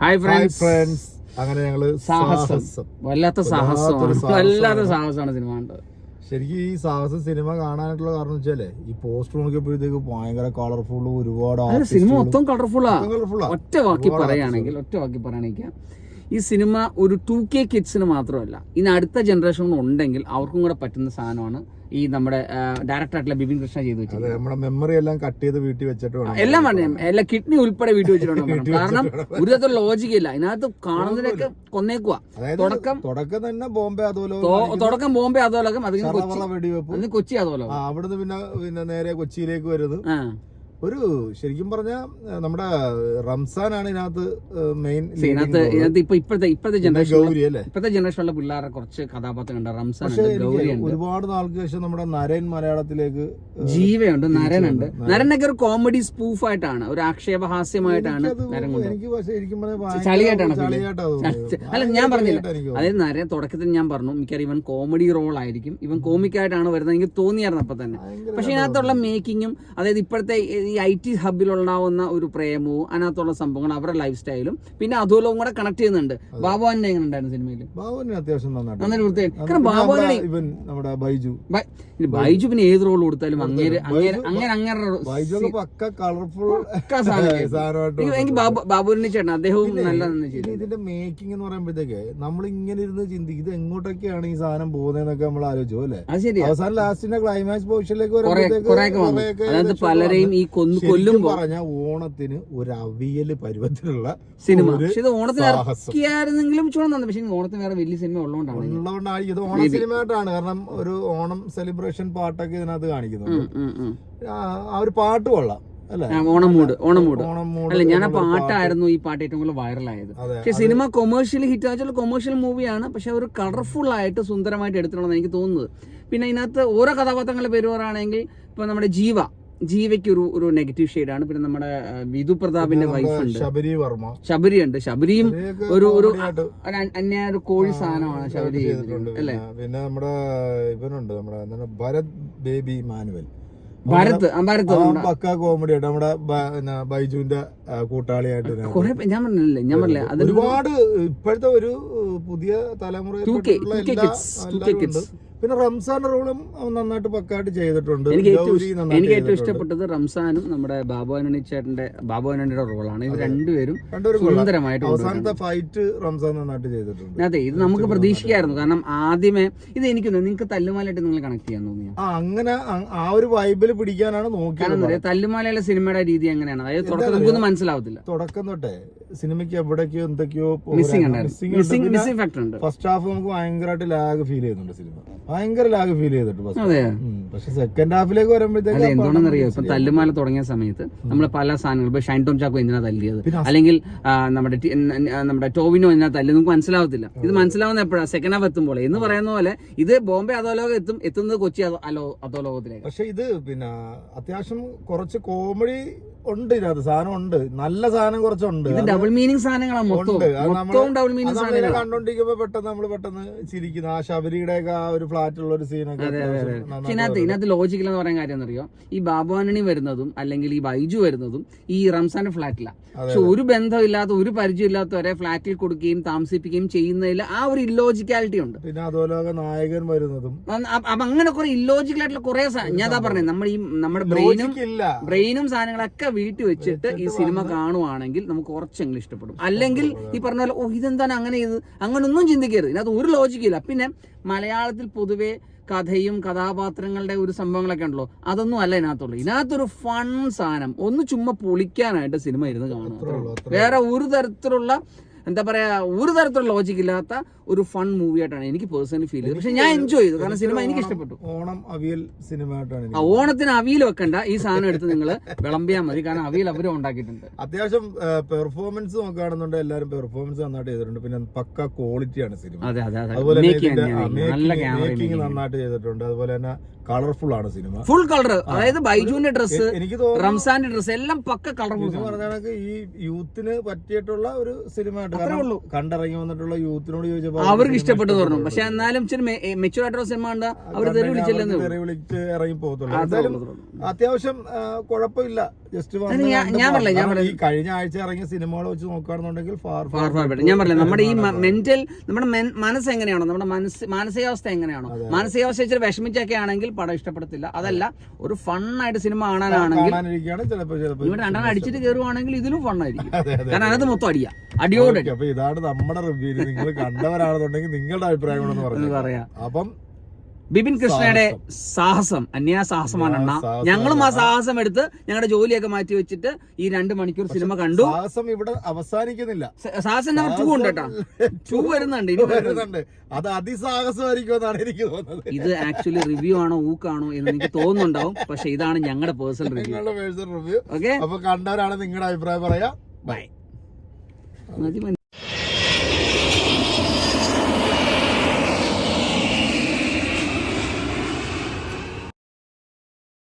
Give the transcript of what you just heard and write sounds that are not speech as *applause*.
Hi friends അങ്ങനെ ഞങ്ങൾ സാഹസം. വല്ലാത്ത സാഹസമാണ്. വല്ലാത്ത സാഹസമാണ് സിനിമ കണ്ടത്. ശരിക്കും ഈ സാഹസം സിനിമ കാണാനായിട്ടുള്ള കാരണം വെച്ചാലേ ഈ പോസ്റ്റർ നോക്കിയപ്പോഴത്തേക്ക് ഭയങ്കര കളർഫുൾ ഒരുപാട് സിനിമ മൊത്തം കളർഫുള്ളാ കളർഫുൾ ഒറ്റ വാക്കി പറയുകയാണെങ്കിൽ ഒറ്റ വാക്കി പറയുകയാണെങ്കിൽ ഈ സിനിമ ഒരു ടു കെ കിഡ്സിന് മാത്രമല്ല. ഇനി അടുത്ത ജനറേഷൻ ഉണ്ടെങ്കിൽ അവർക്കും കൂടെ പറ്റുന്ന സാധനമാണ് ഈ നമ്മുടെ ഡയറക്ടർ ആയിട്ടുള്ള ബിപിൻ കൃഷ്ണ ചെയ്തു വെച്ചത് നമ്മുടെ മെമ്മറി എല്ലാം കട്ട് ചെയ്ത് വീട്ടിൽ വെച്ചിട്ട് എല്ലാം പറഞ്ഞു എല്ലാ കിഡ്നി ഉൾപ്പെടെ വീട്ടിൽ വെച്ചിട്ടുണ്ട് *laughs* കാരണം ഒരു തരത്തിൽ ലോജിക് ഇല്ല. ഇതിനകത്ത് കാണുന്നതിനൊക്കെ കൊന്നേക്കുക തുടക്കം തുടക്കം തന്നെ ബോംബെ അതുപോലെ തുടക്കം ബോംബെ അതോലകം അതിന് കൊച്ചി അതുപോലെ അവിടുന്ന് പിന്നെ പിന്നെ നേരെ കൊച്ചിയിലേക്ക് വരുന്നത് ഒരു ശരിക്കും പറഞ്ഞ നമ്മുടെ റംസാനാണ് ഇതിനകത്ത് മെയിൻ ഇതിനകത്ത് ഇതിനകത്ത് ഇപ്പൊ ഇപ്പോഴത്തെ ഇപ്പോഴത്തെ ജനറേഷൻ ഗൗരി അല്ലേ? ഇപ്പോഴത്തെ ജനറേഷനിലെ പിള്ളേരെ കുറച്ച് കഥാപാത്രങ്ങളുണ്ട്. റംസാൻ ഒരുപാട് നാൾക്ക് ശേഷം നമ്മുടെ നരൻ മലയാളത്തിലേക്ക് ജീവയുണ്ട് നരനുണ്ട് നരനൊക്കെ ഒരു കോമഡി സ്പൂഫ് ആയിട്ടാണ് ഒരു ആക്ഷേപഹാസ്യമായിട്ടാണ് നരൻ ചളിയായിട്ടാണ്. അല്ല ഞാൻ പറഞ്ഞില്ല. അതായത് നരൻ തുടക്കത്തിൽ ഞാൻ പറഞ്ഞു മിക്കവാറും ഇവൻ കോമഡി റോൾ ആയിരിക്കും. ഇവൻ കോമിക്കായിട്ടാണ് വരുന്നത് എനിക്ക് തോന്നിയായിരുന്നു അപ്പൊ തന്നെ പക്ഷെ ഇതിനകത്തുള്ള മേക്കിങ്ങും അതായത് ഇപ്പോഴത്തെ ഈ ഐ ടി ഹബിലുണ്ടാവുന്ന ഒരു പ്രേമവും അതിനകത്തുള്ള സംഭവങ്ങൾ അവരുടെ ലൈഫ് സ്റ്റൈലും പിന്നെ അതുപോലെ കൂടെ കണക്ട് ചെയ്യുന്നുണ്ട്. ബാബുവാനെ എങ്ങനെ ഉണ്ടായിരുന്നു സിനിമയിൽ ബാബുവിന് അത്യാവശ്യം നന്നായിട്ട് നന്നായിട്ട് വൃത്തിയായി. കാരണം പിന്നെ ബാബുവാനെ ഇവൻ നമ്മുടെ ബൈജു. ബൈജു പിന്നെ ഏത് റോൾ കൊടുത്താലും അങ്ങനെ അങ്ങനെ അങ്ങനെ പക്ക കളർഫുൾ *laughs* എനിക്ക് എനിക്ക് ബാബു ബാബുവിന്റെ ചേട്ടൻ അദ്ദേഹവും നല്ല ഇതിന്റെ മേക്കിംഗ് എന്ന് പറയുമ്പോഴത്തേക്ക് നമ്മൾ ഇങ്ങനെ ഇരുന്ന് ചിന്തിക്കും ഇത് എങ്ങോട്ടൊക്കെയാണ് ഈ സാധനം പോകുന്നതെന്നൊക്കെ നമ്മൾ ആലോചിച്ചു അല്ലേ? അവസാനം ലാസ്റ്റിന്റെ ക്ലൈമാക്സ് പൊസിഷനിലേക്ക് പലരെയും ഈ കൊന്നു കൊല്ലുമ്പോ പറഞ്ഞ ഓണത്തിന് ഒരു അവിയൽ പരുവത്തിലുള്ള സിനിമ. പക്ഷെ ഇത് ഓണത്തിന്. ഇറക്കിയായിരുന്നെങ്കിലും ചുവന്നു പക്ഷെ ഓണത്തിന് വേറെ വലിയ സിനിമ ഉള്ളതുകൊണ്ടാണ്. ഉള്ളതുകൊണ്ടാണ് ഇത് ഓണം സിനിമയായിട്ടാണ്. കാരണം ഒരു ഓണം സെലിബ്രേഷൻ പാട്ടൊക്കെ ഇതിനകത്ത് കാണിക്കുന്നുണ്ട്. ആ ഒരു പാട്ട് കൊള്ളാം. Onam mood Onam mood Onam mood Onam mood. അല്ല ഞാൻ ആ പാട്ടായിരുന്നു ഈ പാട്ട് ഏറ്റവും കൂടുതൽ വൈറലായത്. പക്ഷെ സിനിമ കൊമേഴ്ഷ്യലി ഹിറ്റ് വെച്ചാൽ കൊമേഴ്ഷ്യൽ മൂവിയാണ്. പക്ഷെ ഒരു കളർഫുൾ ആയിട്ട് സുന്ദരമായിട്ട് എടുത്തിട്ടുണ്ടെന്ന് എനിക്ക് തോന്നുന്നത്. പിന്നെ ഇതിനകത്ത് ഓരോ കഥാപാത്രങ്ങളുടെ പേര് പറയുകയാണെങ്കിൽ ഇപ്പൊ നമ്മുടെ ജീവ. ജീവയ്ക്ക് ഒരു ഒരു നെഗറ്റീവ് ഷെയ്ഡാണ് പിന്നെ നമ്മുടെ വിധു പ്രതാപിന്റെ വൈഫ് ഉണ്ട്. ശബരി വർമ്മ. ശബരി ഉണ്ട്. ശബരിയും ഒരു ഒരു അന്യ ഒരു കോഴി സാധനമാണ് ശബരി അല്ലേ? പിന്നെ- നമ്മുടെ ഇവനുണ്ട് നമ്മുടെ എന്താണ് ഭരത് ബേബി മാനുവൽ ഭരത് ഭാരത്. പക്ക കോമഡി ആയിട്ട് നമ്മുടെ ബൈജുവിന്റെ കൂട്ടാളിയായിട്ട് ഞാൻ പറഞ്ഞില്ലേ ഞാൻ പറഞ്ഞില്ലേ ഒരുപാട് ഇപ്പോഴത്തെ ഒരു പുതിയ തലമുറ 2K 2K kids, 2K kids. പിന്നെ റംസാൻ റോളും നന്നായിട്ട് പക്കായിട്ട് ചെയ്തിട്ടുണ്ട്. എനിക്ക് ഏറ്റവും എനിക്ക് ഏറ്റവും ഇഷ്ടപ്പെട്ടത് റംസാനും നമ്മുടെ ബാബു ആന്റണി ചേട്ടന്റെ ബാബു ആന്റണിയുടെ റോളാണ്. ഇത് രണ്ടുപേരും. സുന്ദരമായിട്ട് അവസാനത്തെ ഫൈറ്റ് റംസാൻ നന്നായിട്ട് ചെയ്തിട്ടുണ്ട്. അതെ ഇത് നമുക്ക് പ്രതീക്ഷിക്കായിരുന്നു. കാരണം ആദ്യമേ ഇത് എനിക്ക് നിങ്ങൾക്ക് തല്ലുമാലായിട്ട് നിങ്ങൾ കണക്ട് ചെയ്യാൻ തോന്നിയോ? അങ്ങനെ ആ- ഒരു വൈബിൽ പിടിക്കാനാണ് നോക്കിയത്. തല്ലുമാലയിലെ സിനിമയുടെ രീതി എങ്ങനെയാണ്? അതായത് തുടക്കം നമുക്കൊന്നും മനസ്സിലാവത്തില്ല. തുടക്കം തൊട്ടേ സിനിമയ്ക്ക് എവിടേക്കോ എന്തൊക്കെയോ മിസ്സിംഗ് ഫാക്ടർ ഉണ്ട്. ഫസ്റ്റ് ഹാഫ് നമുക്ക് ഭയങ്കരമായിട്ട് ലാഗ് ഫീൽ ചെയ്യുന്നുണ്ട് സിനിമ. ഭയങ്കര ലാഗ് ഫീൽ ചെയ്തിട്ട് പക്ഷെ സെക്കൻഡ് ഹാഫിലേക്ക് വരുമ്പോഴത്തേക്ക് എന്തുകൊണ്ടെന്ന് എന്തുകൊണ്ടെന്നറിയോ? ഇപ്പൊ തല്ലുമാല തുടങ്ങിയ സമയത്ത് നമ്മൾ പല സാധനങ്ങൾ ഇപ്പൊ ഷൈൻ ടോം ചാക്കോ എന്തിനാ തല്ലിയത്? അല്ലെങ്കിൽ നമ്മുടെ നമ്മുടെ ടോവിനോ എന്തിനാ തല്ലി നമുക്ക് മനസ്സിലാവത്തില്ല. ഇത് മനസ്സിലാവുന്ന എപ്പോഴാണ് സെക്കൻഡ് ഹാഫ് എത്തുമ്പോൾ. എന്ന് പറയുന്ന പോലെ ഇത് ബോംബെ അധോലോകം എത്തും എത്തുന്നത് കൊച്ചി അലോ അധോലോകത്തിലേക്ക് പക്ഷെ ഇത് പിന്നെ അത്യാവശ്യം കുറച്ച് കോമഡി ഉണ്ട് ഇതിനകത്ത്. സാധനം ഉണ്ട്. നല്ല സാധനം കുറച്ചുണ്ട്. ഡബിൾ മീനിങ് സാധനങ്ങളാണ് മൊത്തം ഡബിൾ മീനിങ് സാധനങ്ങൾ കണ്ടോണ്ടിരിക്കുമ്പോ പെട്ടെന്ന് നമ്മൾ പെട്ടെന്ന് ചിരിക്കുന്ന. ആ ശബരിയുടെ ഒക്കെ ആ ഒരു ഫ്ലാറ്റുള്ള ഒരു സീനൊക്കെ ഇതിനകത്ത് ഇതിനകത്ത് ലോജിക്കൽ എന്ന് പറയുന്ന കാര്യം എന്നറിയോ ഈ ബാബു ആന്റണി വരുന്നതും അല്ലെങ്കിൽ ഈ ബൈജു വരുന്നതും ഈ റംസാന്റെ ഫ്ലാറ്റിലാണ് പക്ഷെ ഒരു ബന്ധമില്ലാത്ത ഒരു പരിചയമില്ലാത്തവരെ ഫ്ലാറ്റിൽ കൊടുക്കുകയും താമസിപ്പിക്കുകയും ചെയ്യുന്നതിൽ ആ ഒരു ഇല്ലോജിക്കാലിറ്റി ഉണ്ട്. പിന്നെ അതുപോലെ നായകൻ വരുന്നതും. അപ്പൊ അങ്ങനെ കുറെ ഇല്ലോജിക്കൽ ആയിട്ടുള്ള കുറെ ഞാൻ അതാ പറഞ്ഞത് നമ്മൾ ഈ നമ്മുടെ ബ്രെയിനും ബ്രെയിനും സാധനങ്ങളൊക്കെ വീട്ടിൽ വെച്ചിട്ട് ഈ സിനിമ കാണുവാണെങ്കിൽ നമുക്ക് കുറച്ചെങ്കിലും ഇഷ്ടപ്പെടും. അല്ലെങ്കിൽ ഈ പറഞ്ഞ പോലെ ഓ ഇതെന്താണ് അങ്ങനെ ചെയ്ത് അങ്ങനെ ഒന്നും ചിന്തിക്കരുത്. ഇതിനകത്ത് ഒരു ലോജിക്കില്ല പിന്നെ മലയാളത്തിൽ പൊതുവേ കഥയും കഥാപാത്രങ്ങളുടെ ഒരു സംഭവങ്ങളൊക്കെ ഉണ്ടല്ലോ. അതൊന്നും അല്ല ഇതിനകത്തുള്ളൂ ഇതിനകത്തൊരു ഫൺ സാധനം. ഒന്ന് ചുമ്മാ പൊളിക്കാനായിട്ട് സിനിമ ഇരുന്ന് അത്രേ വേറെ ഒരു തരത്തിലുള്ള എന്താ പറയാ ഒരു തരത്തിലുള്ള ലോജിക് ഇല്ലാത്ത ഒരു ഫൺ മൂവി ആയിട്ടാണ് എനിക്ക് പേഴ്സണലി ഫീൽ ചെയ്തത്. പക്ഷെ ഞാൻ എൻജോയ് ചെയ്തു. കാരണം സിനിമ എനിക്ക് ഇഷ്ടപ്പെട്ടു. ഓണം അവിയൽ സിനിമയായിട്ടാണ് ആ ഓണത്തിന് അവിയൽ വെക്കണ്ട. ഈ സാധനം എടുത്ത് നിങ്ങൾ വിളമ്പിയാൽ മതി. കാരണം അവിയൽ അവരും ഉണ്ടാക്കിയിട്ടുണ്ട്. അത്യാവശ്യം പെർഫോമൻസ് നോക്കുകയാണെന്നുണ്ടെങ്കിൽ എല്ലാവരും പെർഫോമൻസ് നന്നായിട്ട് ചെയ്തിട്ടുണ്ട്. പിന്നെ പക്ക ക്വാളിറ്റിയാണ് സിനിമ അതെ അതെ അതെ. അതുപോലെ മേക്കിംഗ് നന്നായിട്ട് ചെയ്തിട്ടുണ്ട്. അതുപോലെ തന്നെ കളർഫുൾ ആണ് സിനിമ ഫുൾ കളർ അതായത് ബൈജുവിന്റെ ഡ്രസ്സ് എനിക്ക് തോന്നുന്നു റംസാന്റെ ഡ്രസ്സ് എല്ലാം പക്ക കളർഫുൾ പറഞ്ഞാണെങ്കിൽ പറഞ്ഞ ഈ യൂത്തിന് പറ്റിയിട്ടുള്ള ഒരു ഉള്ളൂ. കണ്ടിറങ്ങി വന്നിട്ടുള്ള യൂത്തിനോട് ചോദിച്ചപ്പോൾ അവർക്ക് ഇഷ്ടപ്പെട്ടു പറഞ്ഞു. പക്ഷെ എന്നാലും ഇച്ചിരി മെച്ചുവർ ആയിട്ടുള്ള സിനിമ കണ്ട അവർ തെറി വിളിച്ചില്ലെന്ന് വിളിച്ച് ഇറങ്ങി പോകത്തുള്ളൂ. അത്യാവശ്യം കുഴപ്പമില്ല. ജസ്റ്റ് ഞാൻ- ഞാൻ ഈ കഴിഞ്ഞ ആഴ്ച ഇറങ്ങിയ സിനിമകളെ വെച്ച് നോക്കുകയാണെന്നുണ്ടെങ്കിൽ ഫാർ ഫാർ ഫാർ ബെറ്റർ ഞാൻ പറഞ്ഞില്ല നമ്മുടെ ഈ മെന്റൽ നമ്മുടെ മനസ്സ് എങ്ങനെയാണോ? നമ്മുടെ മനസ്സ് മാനസികാവസ്ഥ എങ്ങനെയാണോ? മാനസികാവസ്ഥ ഇച്ചിരി വിഷമിച്ചൊക്കെ ആണെങ്കിൽ പടം ഇഷ്ടപ്പെടത്തില്ല. അതല്ല ഒരു ഫണ്ണായിട്ട് സിനിമ കാണാനാണെങ്കിൽ ഇവിടെ രണ്ടെണ്ണം അടിച്ചിട്ട് കയറുവാണെങ്കിൽ ഇതിലും ഫണ്ണായിരിക്കും. കാരണം അതിനകത്ത് മൊത്തം അടിയാ. അടിയോടെ അപ്പൊ ഇതാണ് നമ്മുടെ റിവ്യൂ നിങ്ങൾ കണ്ടവരാണെന്നുണ്ടെങ്കിൽ നിങ്ങളുടെ അഭിപ്രായം പറയാം. അപ്പം ബിപിൻ കൃഷ്ണയുടെ സാഹസം. അന്യാസാഹസമാണ് അണ്ണ. ഞങ്ങളും ആ സാഹസം എടുത്ത് ഞങ്ങളുടെ ജോലിയൊക്കെ മാറ്റി വെച്ചിട്ട് ഈ രണ്ട് മണിക്കൂർ സിനിമ കണ്ടു. സാഹസം ഇവിടെ അവസാനിക്കുന്നില്ല. സാഹസം നമ്പർ ടു ഉണ്ട് കേട്ടോ. ടു വരുന്നുണ്ട് *laughs* ഇനി വരുന്നുണ്ട്. അത് അതിസാഹസമായിരിക്കും എന്നാണ് എനിക്ക് തോന്നുന്നത്. ഇത് ആക്ച്വലി റിവ്യൂ ആണോ ഊക്കാണോ എന്ന് എനിക്ക് തോന്നുന്നുണ്ടാവും. പക്ഷെ ഇതാണ് ഞങ്ങളുടെ പേഴ്സണൽ റിവ്യൂ റിവ്യൂ ഓക്കെ അപ്പൊ കണ്ടവരാണ് നിങ്ങളുടെ അഭിപ്രായം പറയാ. ബൈ